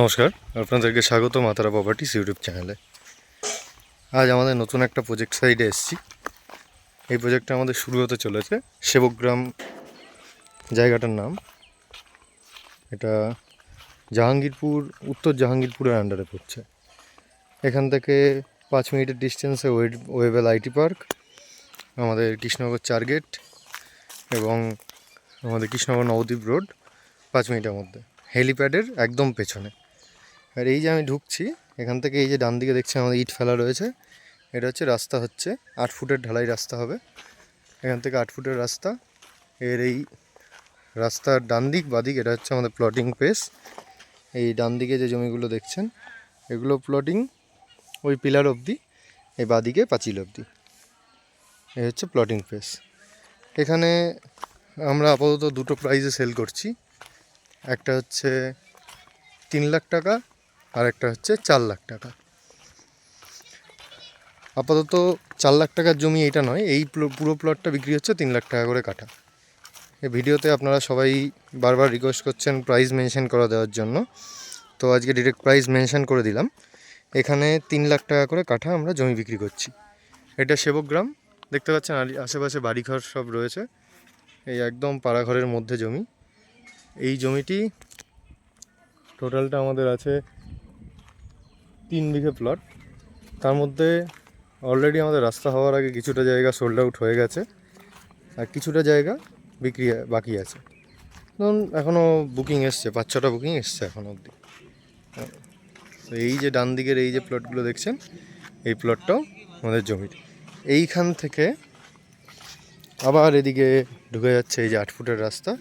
নমস্কার, আপনাদেরকে স্বাগত মাতারা প্রপার্টিস ইউটিউব চ্যানেলে আজ আমাদের নতুন একটা প্রজেক্ট সাইডে এসেছি। এই প্রজেক্টটা আমাদের শুরু হতে চলেছে সেবকগ্রাম জায়গাটার নাম। এটা জাহাঙ্গীরপুর, উত্তর জাহাঙ্গীরপুরের আন্ডারে পড়ছে। এখান থেকে পাঁচ মিনিটের ডিস্টেন্সে ওয়েব, ওয়েবেল আইটি পার্ক, আমাদের কৃষ্ণনগর চার গেট এবং আমাদের কৃষ্ণনগর নবদ্বীপ রোড পাঁচ মিনিটের মধ্যে। হেলিপ্যাডের একদম পেছনে। আর এই যে আমি ঢুকছি, এখান থেকে এই যে ডান দিকে দেখছি আমাদের ইট ফেলা রয়েছে। এটা হচ্ছে রাস্তা হচ্ছে, আট ফুটের ঢালাই রাস্তা হবে। এখান থেকে আট ফুটের রাস্তা। এর এই রাস্তার ডান দিক বাদিক এটা হচ্ছে আমাদের প্লটিং পেস এই ডান দিকে যে জমিগুলো দেখছেন, এগুলো প্লটিং ওই পিলার অবধি, এই বাদিকে পাঁচিল অবধি। এই হচ্ছে প্লটিং পেস এখানে আমরা আপাতত দুটো প্রাইজে সেল করছি। একটা হচ্ছে তিন লাখ টাকা আর একটা হচ্ছে চার লাখ টাকা। আপাতত চার লাখ টাকার জমি এটা নয়, এই পুরো প্লটটা বিক্রি হচ্ছে তিন লাখ টাকা করে কাটা এই ভিডিওতে আপনারা সবাই বারবার রিকোয়েস্ট করছেন প্রাইস মেনশন করা দেওয়ার জন্য। তো আজকে ডিরেক্ট প্রাইস মেনশন করে দিলাম। এখানে তিন লাখ টাকা করে কাঠা আমরা জমি বিক্রি করছি। এটা সেবকগ্রাম দেখতে পাচ্ছেন আশেপাশে বাড়িঘর সব রয়েছে। এই একদম পাড়াঘরের মধ্যে জমি। এই জমিটি টোটালটা আমাদের আছে তিন বিঘে প্লট তার মধ্যে অলরেডি আমাদের রাস্তা হওয়ার আগে কিছুটা জায়গা সোল্ড আউট হয়ে গেছে আর কিছুটা জায়গা বিক্রি বাকি আছে। ধরুন এখনও বুকিং এসছে, পাঁচ ছটা বুকিং এসছে এখনও অবধি। তো এই যে ডান দিকের এই যে প্লটগুলো দেখছেন, এই প্লটটাও আমাদের জমির। এইখান থেকে আবার এদিকে ঢুকে যাচ্ছে এই যে আট ফুটের রাস্তা।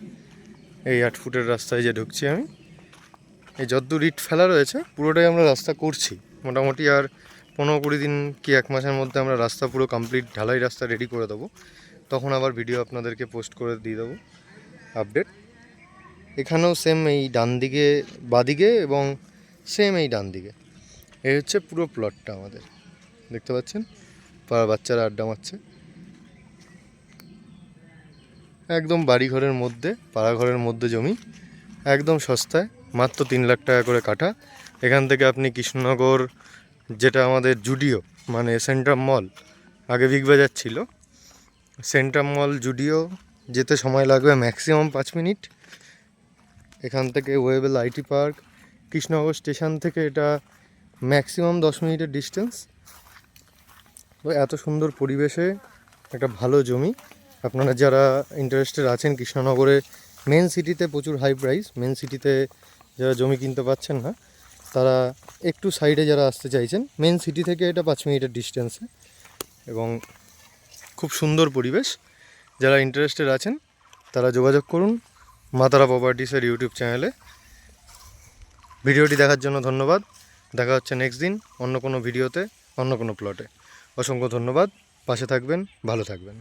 এই আট ফুটের রাস্তায় যে ঢুকছি আমি এই যদ্দূর ইট ফেলা রয়েছে, পুরোটাই আমরা রাস্তা করছি। মোটামুটি আর পনেরো কুড়ি দিন কি এক মাসের মধ্যে আমরা রাস্তা পুরো কমপ্লিট ঢালাই রাস্তা রেডি করে দেবো। তখন আবার ভিডিও আপনাদেরকে পোস্ট করে দিয়ে দেবো আপডেট এখানেও সেম এই ডান দিকে বাদিকে এবং সেম এই ডান দিকে। এই হচ্ছে পুরো প্লটটা আমাদের। দেখতে পাচ্ছেন? পাড়ার বাচ্চারা আড্ডা মারছে। একদম বাড়িঘরের মধ্যে, পাড়াঘরের মধ্যে জমি, একদম সস্তায়। মাত্র তিন লাখ টাকা করে কাটা। এখান থেকে আপনি কৃষ্ণনগর, যেটা আমাদের জুডিও মানে সেন্ট্রাম মল, আগে বিগ বাজার ছিল। সেন্ট্রাম মল, জুডিও, যেতে সময় লাগবে ম্যাক্সিমাম পাঁচ মিনিট। এখান থেকে Webel IT park Krishnanagar station থেকে এটা ম্যাক্সিমাম দশ মিনিটের ডিস্টেন্স তো এত সুন্দর পরিবেশে একটা ভালো জমি। আপনারা যারা ইন্টারেস্টেড আছেন কৃষ্ণনগরে মেন সিটিতে প্রচুর হাই প্রাইস মেন সিটিতে যারা জমি কিনতে পাচ্ছেন না, তারা একটু সাইডে যারা আসতে চাইছেন মেন সিটি থেকে এটা পাঁচ মিনিটের ডিস্টেন্সে এবং খুব সুন্দর পরিবেশ। যারা ইন্টারেস্টেড আছেন, তারা যোগাযোগ করুন মাতারা প্রপার্টিসের ইউটিউব চ্যানেলে ভিডিওটি দেখার জন্য ধন্যবাদ। দেখা হচ্ছে নেক্সট দিন অন্য কোনো ভিডিওতে অন্য কোনো প্লটে অসংখ্য ধন্যবাদ। পাশে থাকবেন, ভালো থাকবেন।